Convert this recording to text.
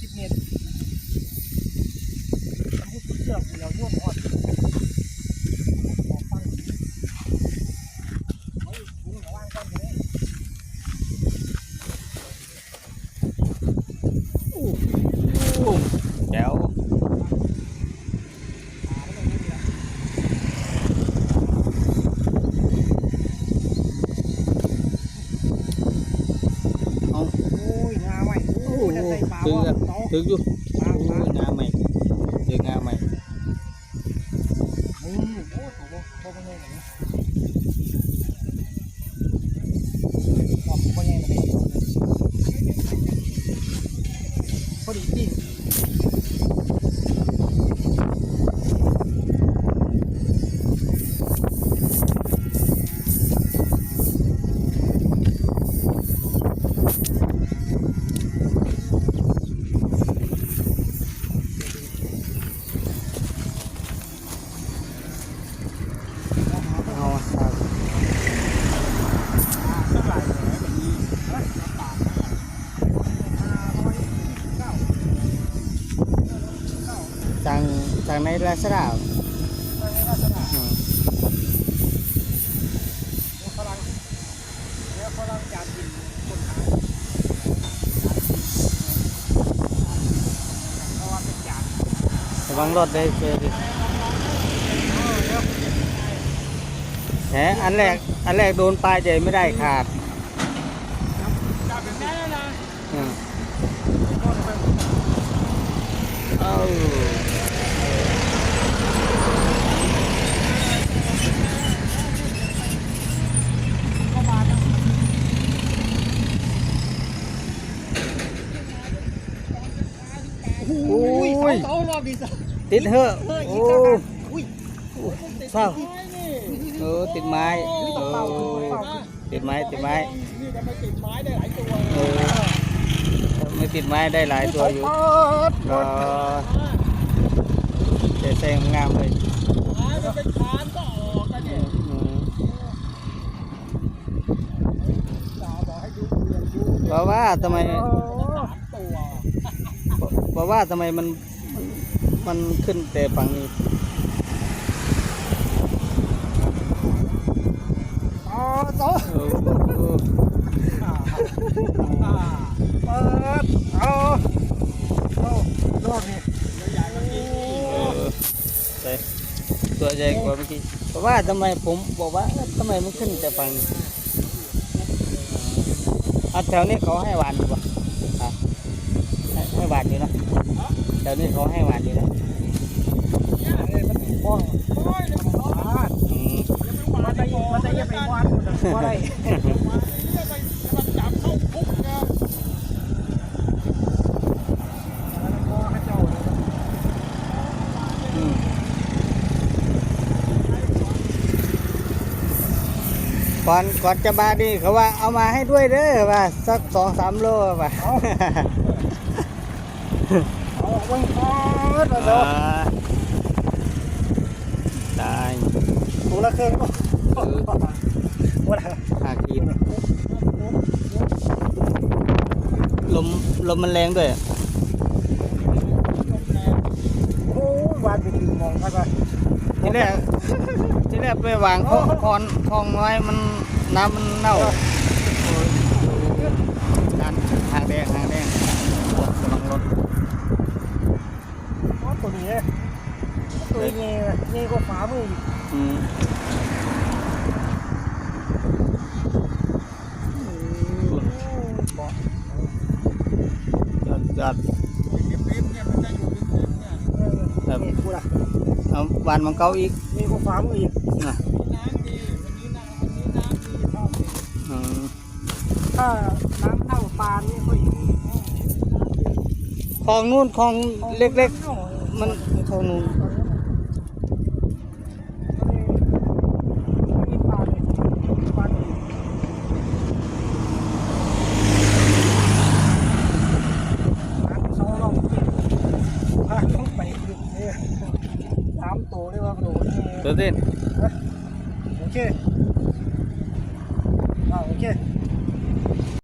สิบเมตรทำผู้ชุดเสือกเหลียวร่วมหอด อ้ยจะใส่ปลา รถได้เจอดิแหมอันแรก อันแรกโดนปลายใจไม่ได้ขาด จานเป็นแม่นะ อืม โน่นไป เอา ก็มา โอ้ ยเสารอบดีสักติดเหอะเฮ้ยโอ้อุ้ยเศร้าเออติดไม้เอต้องเป่าอเป่าติดไม้ติดไม้นี่จะไปติดไม้ได้หลายตัวเออไม่ติดไม้ได้หลายตัวอยู่ก็เจ๊แซงงามเลยไม้มันเป็นคานก็ออกกันเนี่ยอืมสาวบอกให้ดูเรียนดูเพราะว่าทำไมสามตัวเพราะว่าทำไมมัน มันขึ้นแต่ฝั่งนี้อ๋อต่อเปิดเอาเอารอบนี้ใหญ่ๆแบบนี้เออใช่ตัวใหญ่กว่าเมื่อกี้เพราะว่าทำไมผมบอกว่าทำไมมันขึ้นแต่ฝั่งนี้อะแถวนี้เขาให้หวานอยู่ปะอะให้หวานอยู่นะ วนี้เขาให้หวานอยู่นะเนี่มันป้องโอ้ยเดี๋ยวมันพลาดอืมมันจะมันจะยังไปวาดเพราะอะไรมันจับเข้าคุกไงแล้วก็ให้เจ้าเลยอืมก่อนก่อนจะมาดีเขาว่าเอามาให้ด้วยเด้อว่าสักสองสามโลว่า เอาเอาไว้ก่อนมาอ่เถอะาตายถุงละครึ่งก็ว่าอะไรหากินลมลมมันแรงด้วยโอ้ยวาดไปถึงมองครับว่าที่แรกที่แรกไปวางคลองคลองคลองน้อยมันน้ำมันเน่าดันหางแดงหางแดงปวดกำลังรถ อ๋อตัวนี้ตัว นี่ก็ฝามืออีกอืมยอดยอดเออนี่กูล่ะเอาบานมังเกาอีกนี่ก็ฝามืออีกนะอืมถ้าน้ำเน่าปานนี่ค่อยคลองนู่นคลองเล็กๆ มันคลองนู่น มีปานปานอีกน้ำเขาเราพาต้องไปอีกเนี่ย สามตัวเรียกว่ากระโดดนี่ตัวเต้นโอเคอ่าโอเค